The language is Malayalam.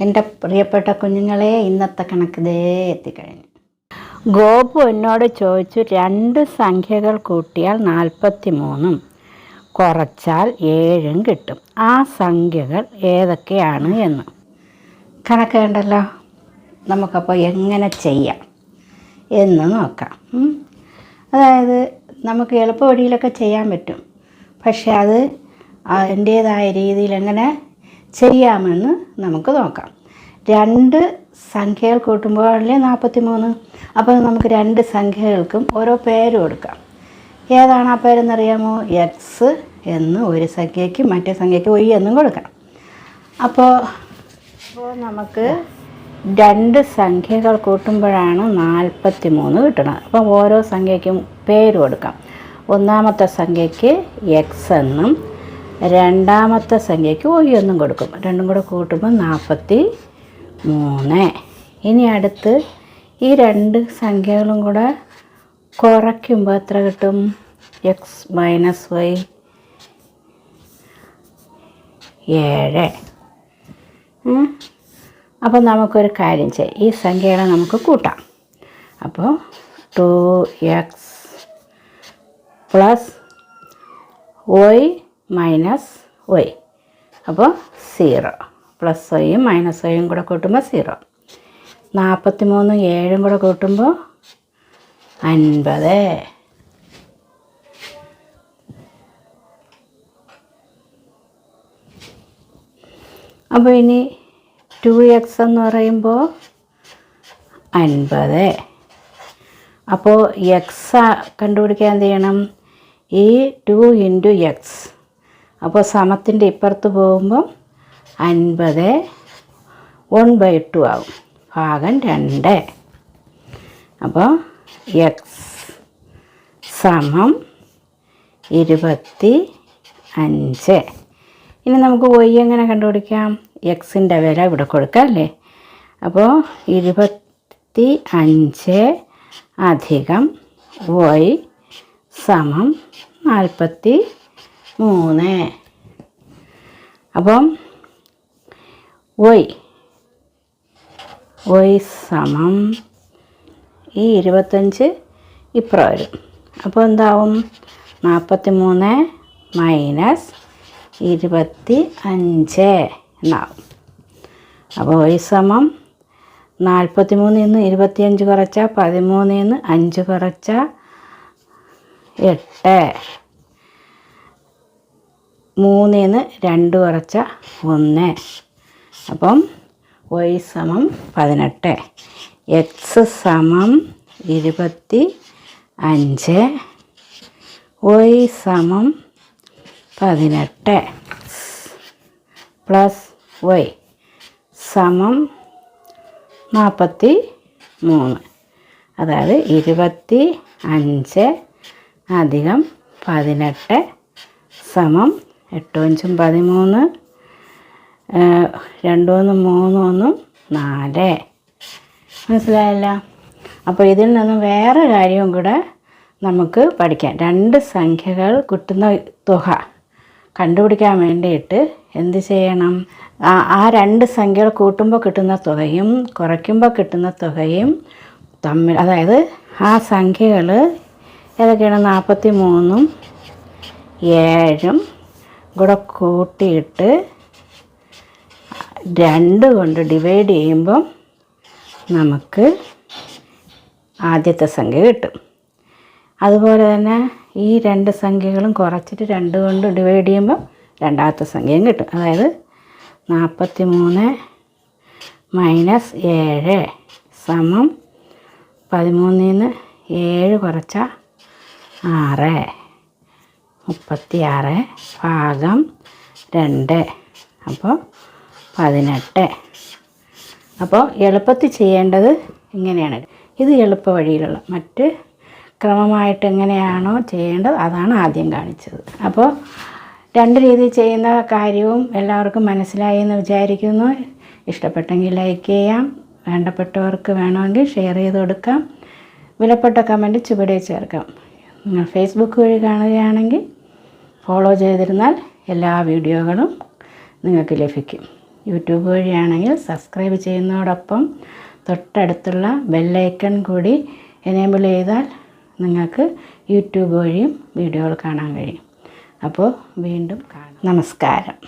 എന്റെ പ്രിയപ്പെട്ട കുഞ്ഞുങ്ങളെ ഇന്നത്തെ കണക്ക് ദേ എത്തിക്കഴിഞ്ഞു. ഗോപു എന്നോട് ചോദിച്ചു രണ്ട് സംഖ്യകൾ കൂട്ടിയാൽ നാൽപ്പത്തി മൂന്നും കുറച്ചാൽ ഏഴും കിട്ടും. ആ സംഖ്യകൾ ഏതൊക്കെയാണ് എന്ന്? കണക്ക് കണ്ടല്ലോ. നമുക്കപ്പോൾ എങ്ങനെ ചെയ്യാം എന്ന് നോക്കാം. അതായത് നമുക്ക് എളുപ്പ വഴിയിലൊക്കെ ചെയ്യാൻ പറ്റും. പക്ഷെ അത് അതിന്റേതായ രീതിയിൽ എങ്ങനെ ചെയ്യാമെന്ന് നമുക്ക് നോക്കാം. രണ്ട് സംഖ്യകൾ കൂട്ടുമ്പോൾ അല്ലേ നാൽപ്പത്തി മൂന്ന് അപ്പോൾ നമുക്ക് രണ്ട് സംഖ്യകൾക്കും ഓരോ പേര് കൊടുക്കാം. ഏതാണ് ആ പേരെന്നറിയാമോ? എക്സ് എന്ന് ഒരു സംഖ്യയ്ക്ക് മറ്റേ സംഖ്യയ്ക്ക് ഒയ് എന്നും കൊടുക്കാം. അപ്പോൾ അപ്പോൾ നമുക്ക് രണ്ട് സംഖ്യകൾ കൂട്ടുമ്പോഴാണ് നാൽപ്പത്തി മൂന്ന് കിട്ടുന്നത് അപ്പം ഓരോ സംഖ്യയ്ക്കും പേര് കൊടുക്കാം. ഒന്നാമത്തെ സംഖ്യയ്ക്ക് എക്സ് എന്നും രണ്ടാമത്തെ സംഖ്യയ്ക്ക് ഒയ് ഒന്നും കൊടുക്കും. രണ്ടും കൂടെ കൂട്ടുമ്പോൾ നാൽപ്പത്തി മൂന്ന് ഇനി അടുത്ത് ഈ രണ്ട് സംഖ്യകളും കൂടെ കുറയ്ക്കുമ്പോൾ എത്ര കിട്ടും? എക്സ് മൈനസ് വൈ ഏഴ്. അപ്പോൾ നമുക്കൊരു കാര്യം ചെയ്യാം. ഈ സംഖ്യകളെ നമുക്ക് കൂട്ടാം. അപ്പോൾ two X plus Y minus Y അപ്പോൾ സീറോ പ്ലസ് വൈയും മൈനസ് വൈയും കൂടെ കൂട്ടുമ്പോൾ സീറോ നാൽപ്പത്തി മൂന്നും ഏഴും കൂടെ കൂട്ടുമ്പോൾ അൻപത്. അപ്പോൾ ഇനി ടു എക്സ് എന്ന് പറയുമ്പോൾ അൻപത്. അപ്പോൾ എക്സ് കണ്ടുപിടിക്കാൻ എന്ത് ചെയ്യണം? ഈ ടു ഇന്റു എക്സ് അപ്പോൾ സമത്തിന്റെ ഇപ്പുറത്ത് പോകുമ്പം അൻപത് വൺ ബൈ ടു ആവും. ഭാഗം രണ്ട്. അപ്പോൾ എക്സ് സമം ഇരുപത്തി അഞ്ച് ഇനി നമുക്ക് വൈ എങ്ങനെ കണ്ടുപിടിക്കാം? എക്സിന്റെ വില ഇവിടെ കൊടുക്കാം അല്ലേ? അപ്പോൾ ഇരുപത്തി അഞ്ച് അധികം വൈ സമം നാൽപ്പത്തി മൂന്ന്. അപ്പം വൈ വൈ സമം ഈ ഇരുപത്തഞ്ച് ഇപ്പുറം വരും അപ്പോൾ എന്താവും? നാൽപ്പത്തി മൂന്ന് മൈനസ് ഇരുപത്തി അഞ്ച് എന്നാവും. അപ്പോൾ വൈ സമം നാൽപ്പത്തി മൂന്നിൽ നിന്ന് ഇരുപത്തിയഞ്ച് കുറച്ചാൽ പതിമൂന്നിൽ നിന്ന് അഞ്ച് കുറച്ചാൽ എട്ട്. മൂന്നിൽ നിന്ന് രണ്ട് കുറച്ച ഒന്ന്. അപ്പം വൈ സമം പതിനെട്ട്. എക്സ് സമം ഇരുപത്തി അഞ്ച്. വൈ സമം പതിനെട്ട്. പ്ലസ് വൈ സമം നാൽപ്പത്തി മൂന്ന്. അതായത് ഇരുപത്തി അഞ്ച് അധികം പതിനെട്ട് സമം എട്ടും അഞ്ചും പതിമൂന്ന് രണ്ടു രണ്ടും ഒന്നും മൂന്നും ഒന്നും നാല്. മനസ്സിലായല്ല? അപ്പോൾ ഇതിൽ നിന്നും വേറെ കാര്യവും കൂടെ നമുക്ക് പഠിക്കാം. രണ്ട് സംഖ്യകൾ കിട്ടുന്ന തുക കണ്ടുപിടിക്കാൻ വേണ്ടിയിട്ട് എന്ത് ചെയ്യണം? ആ രണ്ട് സംഖ്യകൾ കൂട്ടുമ്പോൾ കിട്ടുന്ന തുകയും കുറയ്ക്കുമ്പോൾ കിട്ടുന്ന തുകയും തമ്മിൽ അതായത് ആ സംഖ്യകൾ ഏതൊക്കെയാണ്? നാൽപ്പത്തി മൂന്നും ഏഴും കൂടെ കൂട്ടിയിട്ട് രണ്ട് കൊണ്ട് ഡിവൈഡ് ചെയ്യുമ്പം നമുക്ക് ആദ്യത്തെ സംഖ്യ കിട്ടും. അതുപോലെ തന്നെ ഈ രണ്ട് സംഖ്യകളും കുറച്ചിട്ട് രണ്ട് കൊണ്ട് ഡിവൈഡ് ചെയ്യുമ്പം രണ്ടാമത്തെ സംഖ്യയും കിട്ടും. അതായത് നാൽപ്പത്തി മൂന്ന് മൈനസ് ഏഴ് സമം പതിമൂന്നിൽ നിന്ന് ഏഴ് കുറച്ച ആറ്. മുപ്പത്തി ആറ് ഭാഗം രണ്ട്. അപ്പോൾ പതിനെട്ട്. അപ്പോൾ എളുപ്പത്തിൽ ചെയ്യേണ്ടത് ഇങ്ങനെയാണ്. ഇത് എളുപ്പ വഴിയിലുള്ള മറ്റ് ക്രമമായിട്ട് എങ്ങനെയാണോ ചെയ്യേണ്ടത് അതാണ് ആദ്യം കാണിച്ചത്. അപ്പോൾ രണ്ട് രീതി ചെയ്യുന്ന കാര്യവും എല്ലാവർക്കും മനസ്സിലായി എന്ന് വിചാരിക്കുന്നു. ഇഷ്ടപ്പെട്ടെങ്കിൽ ലൈക്ക് ചെയ്യാം. വേണ്ടപ്പെട്ടവർക്ക് വേണമെങ്കിൽ ഷെയർ ചെയ്ത് കൊടുക്കാം. വിലപ്പെട്ട കമന്റ് ചുവടെ ചേർക്കാം. നിങ്ങൾ ഫേസ്ബുക്ക് വഴി കാണുകയാണെങ്കിൽ ഫോളോ ചെയ്തിരുന്നാൽ എല്ലാ വീഡിയോകളും നിങ്ങൾക്ക് ലഭിക്കും. യൂട്യൂബ് വഴിയാണെങ്കിൽ സബ്സ്ക്രൈബ് ചെയ്യുന്നതോടൊപ്പം തൊട്ടടുത്തുള്ള ബെല്ലൈക്കൺ കൂടി എനേബിൾ ചെയ്താൽ നിങ്ങൾക്ക് യൂട്യൂബ് വഴിയും വീഡിയോകൾ കാണാൻ കഴിയും. അപ്പോൾ വീണ്ടും കാണാം. നമസ്കാരം.